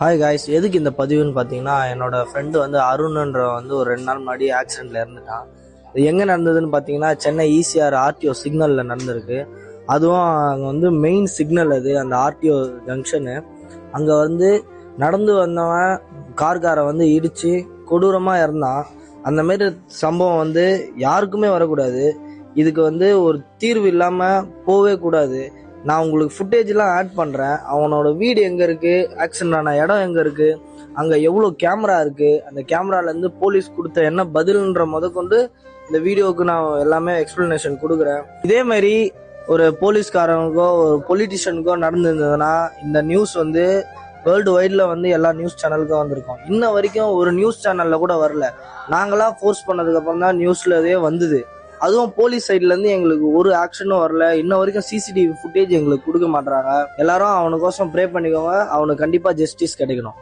Hi guys எதுக்கு இந்த பதிவுன்னு பார்த்தீங்கன்னா என்னோட ஃப்ரெண்டு வந்து அருண்ன்ற வந்து ஒரு ரெண்டு நாள் முன்னாடி ஆக்சிடென்ட்ல இறந்துட்டான். இது எங்கே நடந்ததுன்னு பார்த்தீங்கன்னா சென்னை ஈசிஆர் ஆர்டிஓ சிக்னலில் நடந்திருக்கு. அதுவும் அங்கே வந்து மெயின் சிக்னல் அது அந்த ஆர்டிஓ ஜங்ஷனு அங்கே வந்து நடந்து வந்தவன் கார்காரை வந்து இடித்து கொடூரமாக இறந்தான். அந்தமாரி சம்பவம் வந்து யாருக்குமே வரக்கூடாது. இதுக்கு வந்து ஒரு தீர்வு இல்லாமல் போவே கூடாது. நான் உங்களுக்கு ஃபுட்டேஜ்லாம் ஆட் பண்ணுறேன் அவனோட வீடு எங்கே இருக்குது ஆக்சிடென்ட் ஆன இடம் எங்கே இருக்குது அங்கே எவ்வளோ கேமரா இருக்குது அந்த கேமராலேருந்து போலீஸ் கொடுத்த என்ன பதில்ன்ற முதற்கொண்டு இந்த வீடியோவுக்கு நான் எல்லாமே எக்ஸ்ப்ளனேஷன் கொடுக்குறேன். இதே மாதிரி ஒரு போலீஸ்காரனுக்கோ ஒரு பொலிட்டிஷியனுக்கோ நடந்திருந்ததுன்னா இந்த நியூஸ் வந்து வேர்ல்டு வைடில் வந்து எல்லா நியூஸ் சேனலுக்கும் வந்திருக்கும். இன்ன வரைக்கும் ஒரு நியூஸ் சேனலில் கூட வரல. நாங்களாம் ஃபோர்ஸ் பண்ணதுக்கப்புறம் தான் நியூஸ்லவே வந்தது. அதுவும் போலீஸ் சைட்ல இருந்து எங்களுக்கு ஒரு ஆக்ஷனும் வரல. இன்ன வரைக்கும் சிசிடிவி ஃபுட்டேஜ் எங்களுக்கு கொடுக்க மாட்டாங்க எல்லாரும் அவனுக்கோசம் ப்ரே பண்ணிக்கோங்க. அவனுக்கு கண்டிப்பா ஜஸ்டிஸ் கிடைக்கணும்.